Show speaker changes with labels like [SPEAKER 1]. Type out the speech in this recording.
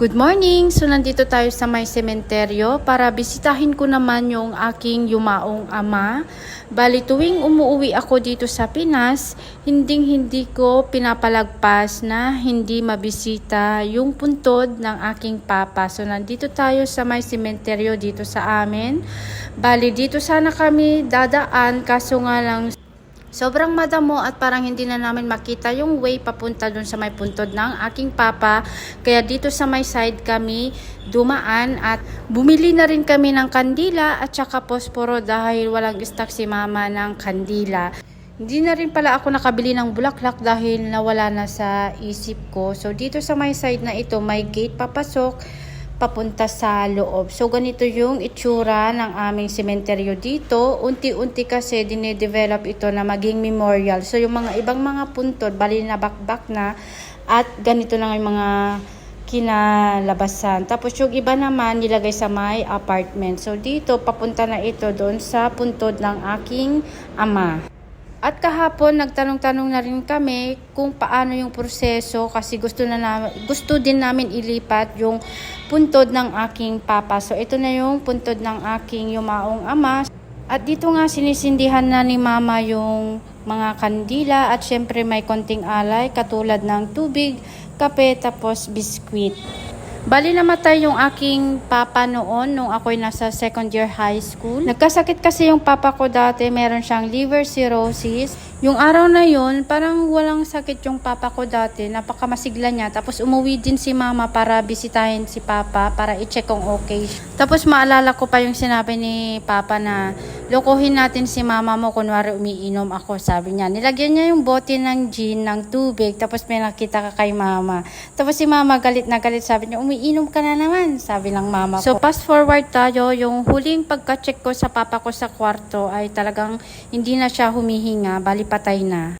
[SPEAKER 1] Good morning! So nandito tayo sa may sementeryo para bisitahin ko naman yung aking yumaong ama. Bali tuwing umuwi ako dito sa Pinas, hinding hindi ko pinapalagpas na hindi mabisita yung puntod ng aking papa. So nandito tayo sa may sementeryo dito sa amin. Bali dito sana kami dadaan kaso nga lang Sobrang madamo at parang hindi na namin makita yung way papunta dun sa may puntod ng aking papa. Kaya dito sa may side kami dumaan at bumili na rin kami ng kandila at saka posporo dahil walang stock si mama ng kandila. Hindi na rin pala ako nakabili ng bulaklak dahil nawala na sa isip ko. So dito sa may side na ito may gate papasok papunta sa loob. So, ganito yung itsura ng aming sementeryo dito. Unti-unti kasi dinedevelop ito na maging memorial. So, yung mga ibang mga puntod, bali na bakbak na at ganito lang yung mga kinalabasan. Tapos yung iba naman nilagay sa may apartment. So dito papunta na ito doon sa puntod ng aking ama. At kahapon nagtanong-tanong na rin kami kung paano yung proseso kasi gusto na namin, gusto din namin ilipat yung puntod ng aking papa. So ito na yung puntod ng aking yumaong ama. At dito nga sinisindihan na ni mama yung mga kandila at syempre may konting alay katulad ng tubig, kape tapos biskwit. Bali namatay yung aking papa noon nung ako'y nasa second year high school. Nagkasakit kasi yung papa ko dati, meron siyang liver cirrhosis. Yung araw na yun, parang walang sakit yung papa ko dati, napakamasigla niya. Tapos umuwi din si mama para bisitahin si papa, para i-check kung okay. Tapos maalala ko pa yung sinabi ni papa na lokohin natin si mama mo kunwari umiinom ako, sabi niya. Nilagyan niya yung bote ng gin, ng tubig, tapos may nakita ka kay mama. Tapos si mama galit na galit, sabi niya, umiinom ka na naman, sabi ng mama ko. So fast forward tayo, yung huling pagka-check ko sa papa ko sa kwarto ay talagang hindi na siya humihinga, bali patay na.